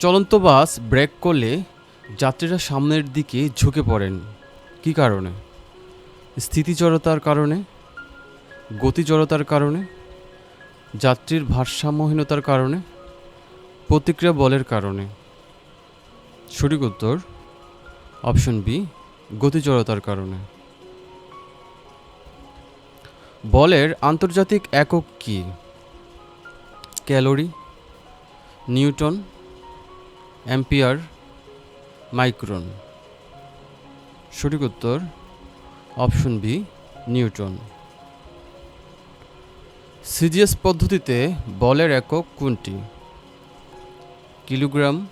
চলন্ত বাস ব্রেক করলে যাত্রীরা সামনের দিকে ঝুঁকে পড়েন। কী কারণে? স্থিতিজড়তার কারণে? গতিজড়তার কারণে? যাত্রীর ভারসাম্যহীনতার কারণে? প্রতিক্রিয়া বলের কারণে? সঠিক উত্তর, অপশন বি, গতিজড়তার কারণে। বলের আন্তর্জাতিক একক কী? Calorie, newton ampere micron. সঠিক উত্তর অপশন বি, নিউটন। সিজিএস পদ্ধতিতে বলের একক কোনটি? Kilogram,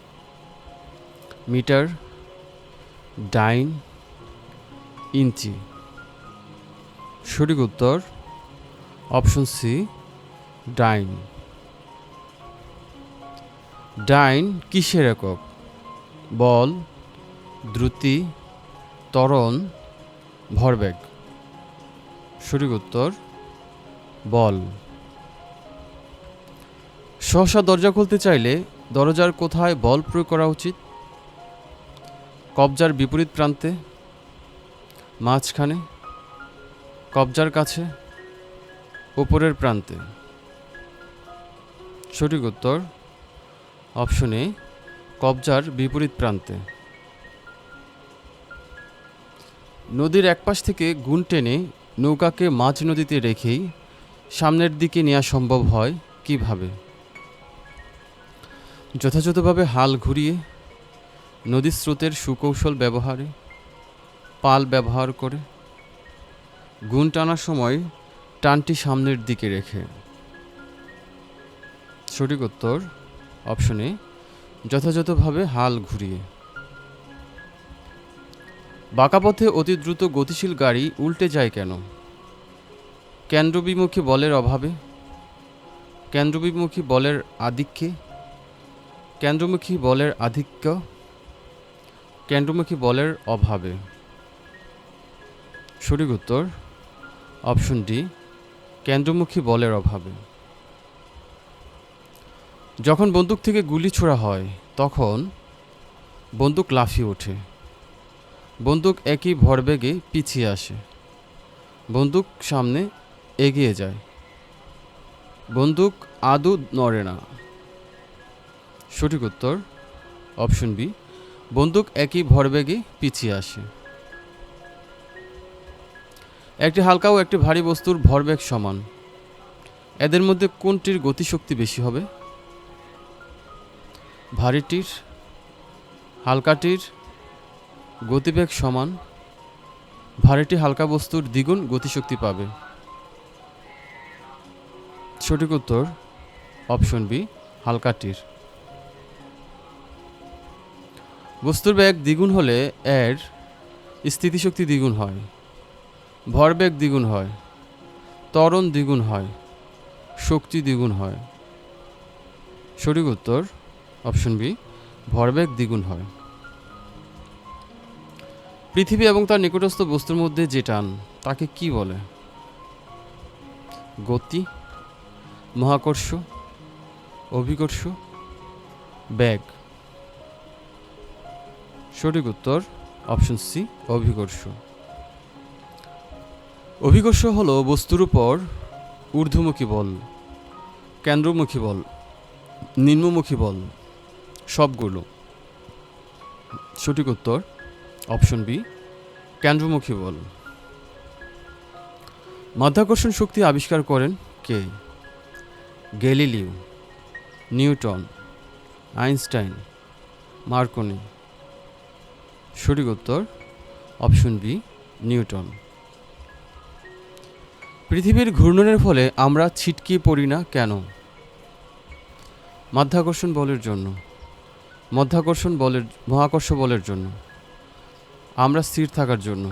metre, dyne, inch. সঠিক উত্তর অপশন সি, ডাইন। ডাইন কিসের একক? বল, দ্রুতি, ত্বরণ, ভরবেগ। সঠিক উত্তর, বল। সহসা দরজা খুলতে চাইলে দরজার কোথায় বল প্রয়োগ করা উচিত? কবজার বিপরীত প্রান্তে, মাঝখানে, কবজার কাছে, উপরের প্রান্তে। সঠিক উত্তর অপশন কবজার বিপরীত প্রান্তে। নদীর একপাশ থেকে গুণ টেনে নৌকাকে মাঝ নদীতে রেখেই সামনের দিকে নেওয়া সম্ভব হয় কীভাবে? যথাযথভাবে হাল ঘুরিয়ে নদীর স্রোতের সুকৌশল ব্যবহারে, পাল ব্যবহার করে, গুণ টানার সময় টানটি সামনের দিকে রেখে। সঠিক উত্তর অপশনে, যথাযথভাবে হাল ঘুরিয়ে। বাঁকা পথে অতি দ্রুত গতিশীল গাড়ি উল্টে যায় কেন? কেন্দ্রবিমুখী বলের অভাবে? কেন্দ্রবিমুখী বলের আধিক্যে? কেন্দ্রমুখী বলের আধিক্য? কেন্দ্রমুখী বলের অভাবে? সঠিক উত্তর অপশন ডি কেন্দ্রমুখী বলের অভাবে। যখন বন্দুক থেকে গুলি ছোড়া হয়, তখন বন্দুক লাফিয়ে ওঠে। বন্দুক একই ভরবেগে পিছিয়ে আসে। বন্দুক সামনে এগিয়ে যায়। বন্দুক আদৌ নড়ে না। সঠিক উত্তর, অপশন বি, বন্দুক একই ভরবেগে পিছিয়ে আসে। একটি হালকা ও একটি ভারী বস্তুর ভরবেগ সমান। এদের মধ্যে কোনটির গতিশক্তি বেশি হবে? ভারীটির, হালকাটির গতিবেগ সমান, ভারীটি হালকা বস্তুর দ্বিগুণ গতিশক্তি পাবে। সঠিক উত্তর, অপশন বি, হালকাটির। বস্তুর বেগ দ্বিগুণ হলে এর স্থিতিশক্তি দ্বিগুণ হয় ভরবেগ দ্বিগুণ হয়, ত্বরণ দ্বিগুণ হয়, শক্তি দ্বিগুণ হয়। সঠিক উত্তর অপশন বি, ভরবেগ দ্বিগুণ হয়। পৃথিবী এবং তার নিকটস্থ বস্তুর মধ্যে যে টান, তাকে কি বলে? গতি, মহাকর্ষ, অভিকর্ষ ব্যাগ সঠিক উত্তর অপশন সি, অভিকর্ষ। অভিকর্ষ হলো বস্তুর উপর ঊর্ধ্বমুখী বল, কেন্দ্রমুখী বল, নিম্নমুখী বল। সবগুলো। সঠিক উত্তর, অপশন বি, কেন্দ্রমুখী বল। মাধ্যাকর্ষণ শক্তি আবিষ্কার করেন কে? Galileo, Newton, Einstein, Marconi. সঠিক উত্তর, অপশন বি, নিউটন। পৃথিবীর ঘূর্ণনের ফলে আমরা ছিটকে পড়ি না কেন? মাধ্যাকর্ষণ বলের জন্য। মধ্যাকর্ষণ বলের, মহাকর্ষ বলের জন্য। আমরা স্থির থাকার জন্য।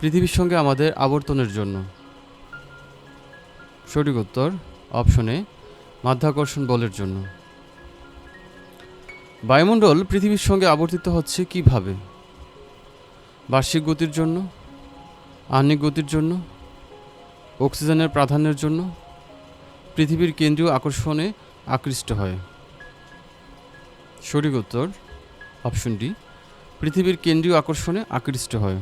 পৃথিবীর সঙ্গে আমাদের আবর্তনের জন্য। সঠিক উত্তর অপশনে মাধ্যাকর্ষণ বলের জন্য। বায়ুমণ্ডল পৃথিবীর সঙ্গে আবর্তিত হচ্ছে কীভাবে? বার্ষিক গতির জন্য, আহ্নিক গতির জন্য, অক্সিজেনের প্রাধান্যের জন্য। পৃথিবীর কেন্দ্রীয় আকর্ষণে আকৃষ্ট হয়। সঠিক উত্তর অপশন ডি পৃথিবীর কেন্দ্রীয় আকর্ষণে আকৃষ্ট হয়।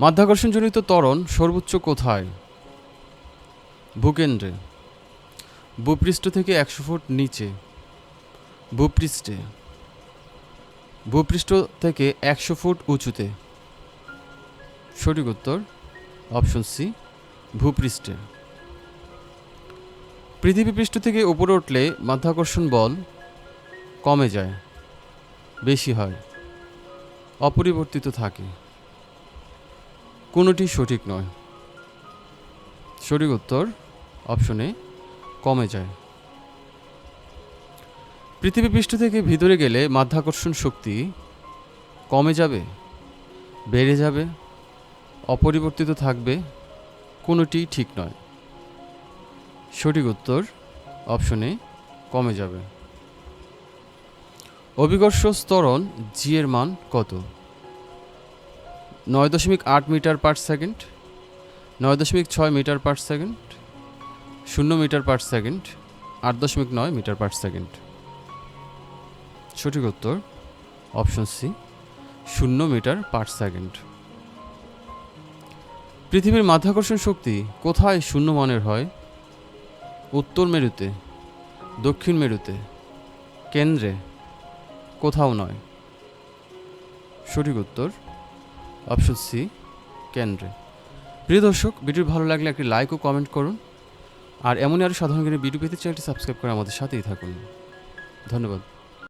মাধ্যাকর্ষণজনিত ত্বরণ সর্বোচ্চ কোথায়? ভূকেন্দ্রে। ভূপৃষ্ঠ থেকে একশো ফুট নিচে। ভূপৃষ্ঠে। ভূপৃষ্ঠ থেকে একশো ফুট উঁচুতে। সঠিক উত্তর অপশন সি ভূপৃষ্ঠে। পৃথিবী পৃষ্ঠ থেকে উপরে উঠলে মাধ্যাকর্ষণ বল কমে যায়, বেশি হয়, অপরিবর্তিত থাকে। কোনোটি সঠিক নয়। সঠিক উত্তর অপশনে কমে যায়। পৃথিবী পৃষ্ঠ থেকে ভিতরে গেলে মাধ্যাকর্ষণ শক্তি কমে যাবে, বেড়ে যাবে, অপরিবর্তিত থাকবে, কোনোটি ঠিক নয়। সঠিক উত্তর অপশনে কমে যাবে। অভিকর্ষ স্তরণ জি এর মান কত? নয় দশমিক আট মিটার পার সেকেন্ড, নয় দশমিক ছয় মিটার পার সেকেন্ড, শূন্য মিটার পার সেকেন্ড, আট দশমিক নয় মিটার পার সেকেন্ড। সঠিক উত্তর অপশন সি শূন্য মিটার পার সেকেন্ড। পৃথিবীর মাধ্যাকর্ষণ শক্তি কোথায় শূন্য মানের হয়? উত্তর মেরুতে, দক্ষিণ মেরুতে, কেন্দ্রে, কোথাও নয়। সঠিক উত্তর অপশন সি কেন্দ্রে। প্রিয় দর্শক ভিডিও ভালো লাগলে একটি লাইক ও কমেন্ট করুন। আর এমনই আরও সাধারণ জ্ঞানের ভিডিও পেতে চ্যানেলটি সাবস্ক্রাইব করে আমাদের সাথেই থাকুন। ধন্যবাদ।